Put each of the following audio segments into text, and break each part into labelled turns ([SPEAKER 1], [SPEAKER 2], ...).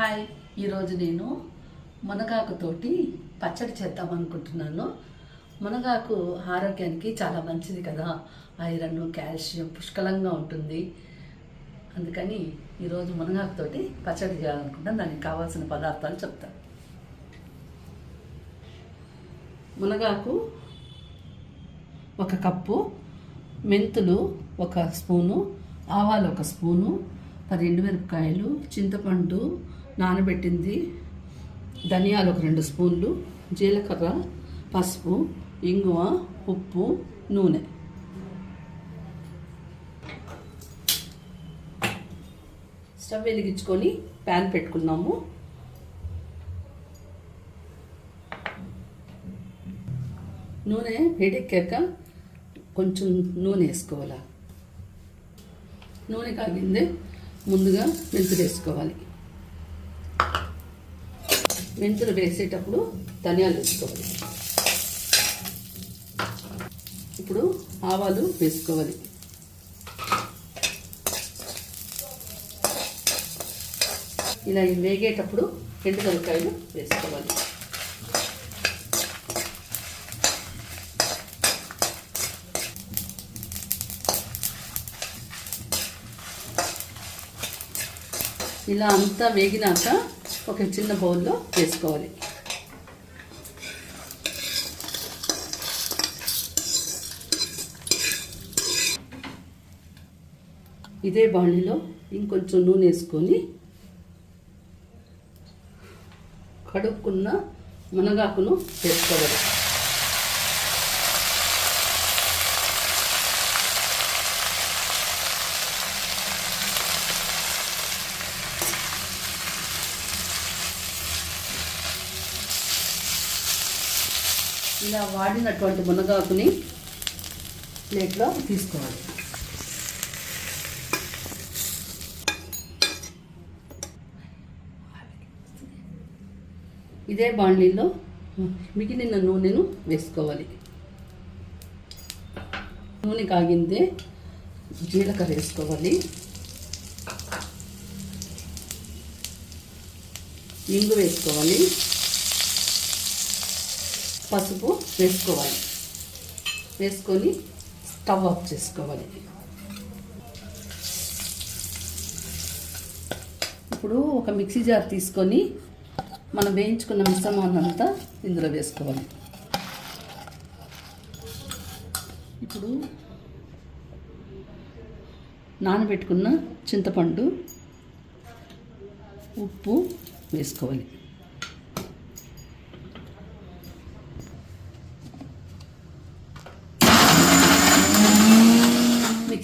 [SPEAKER 1] Hi ఈరోజు నేను మునగాకుతోటి పచ్చడి చేద్దాం అనుకుంటున్నాను. మునగాకు ఆరోగ్యానికి చాలా మంచిది కదా. ఐరన్ కాల్షియం పుష్కలంగా ఉంటుంది. అందుకని ఈరోజు మునగాకుతోటి పచ్చడి చేయాలనుకుంటాను దానికి కావాల్సిన పదార్థాలు చెప్తాను మునగాకు ఒక కప్పు మెంతులు ఒక స్పూను ఆవాలు ఒక స్పూను పది ఎండుమిరపకాయలు చింతపండు నానబెట్టింది ధనియాలు ఒక రెండు స్పూన్లు జీలకర్ర పసుపు ఇంగువ ఉప్పు నూనె. స్టవ్ వెలిగించుకొని ప్యాన్ పెట్టుకున్నాము. నూనె వేడెక్కాక కొంచెం నూనె వేసుకోవాలి. నూనె కాగిందే ముందుగా మెంతులు వేసుకోవాలి. మెంతులు వేసేటప్పుడు ధనియాలు వేసుకోవాలి. ఇప్పుడు ఆవాలు వేసుకోవాలి. ఇలా వేగేటప్పుడు ఎండు మిరపకాయలు వేసుకోవాలి. ఇలా అంతా వేగినాక ఒక చిన్న బౌల్లో వేసుకోవాలి. ఇదే బాణీలో ఇంకొంచెం నూనె వేసుకొని కడుక్కున్న మునగాకును వేసుకోవాలి. ఇలా వాడినటువంటి మునగాకుని ప్లేట్లో తీసుకోవాలి. ఇదే బాండ్లీలో మిగిలిన నూనెను వేసుకోవాలి. నూనె కాగిందే జీలకర్ర వేసుకోవాలి. ఇంగు వేసుకోవాలి. పసుపు వేసుకోవాలి. వేసుకొని స్టవ్ ఆఫ్ చేసుకోవాలి. ఇప్పుడు ఒక మిక్సీ జార్ తీసుకొని మనం వేయించుకున్న మిశ్రమాన్నంతా ఇందులో వేసుకోవాలి. ఇప్పుడు నానబెట్టుకున్న చింతపండు ఉప్పు వేసుకోవాలి.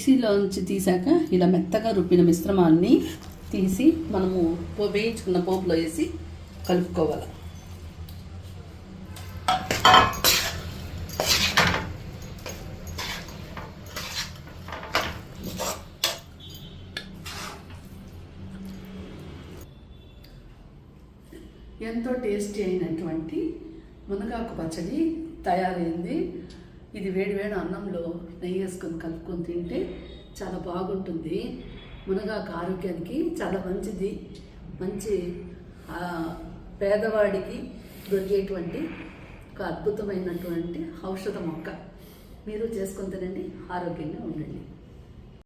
[SPEAKER 1] మిక్సీలోంచి తీసాక ఇలా మెత్తగా రుబ్బిన మిశ్రమాన్ని తీసి మనము వేయించుకున్న పోపులో వేసి కలుపుకోవాలి. ఎంతో టేస్టీ అయినటువంటి మునగాకు పచ్చడి తయారైంది. ఇది వేడివేడి అన్నంలో నెయ్యి వేసుకొని కలుపుకొని తింటే చాలా బాగుంటుంది. మునగాకు ఆరోగ్యానికి చాలా మంచిది. మంచి పేదవాడికి దొరికేటువంటి ఒక అద్భుతమైనటువంటి ఔషధ మొక్క. మీరు చేసుకొని తినండి ఆరోగ్యంగా ఉండండి.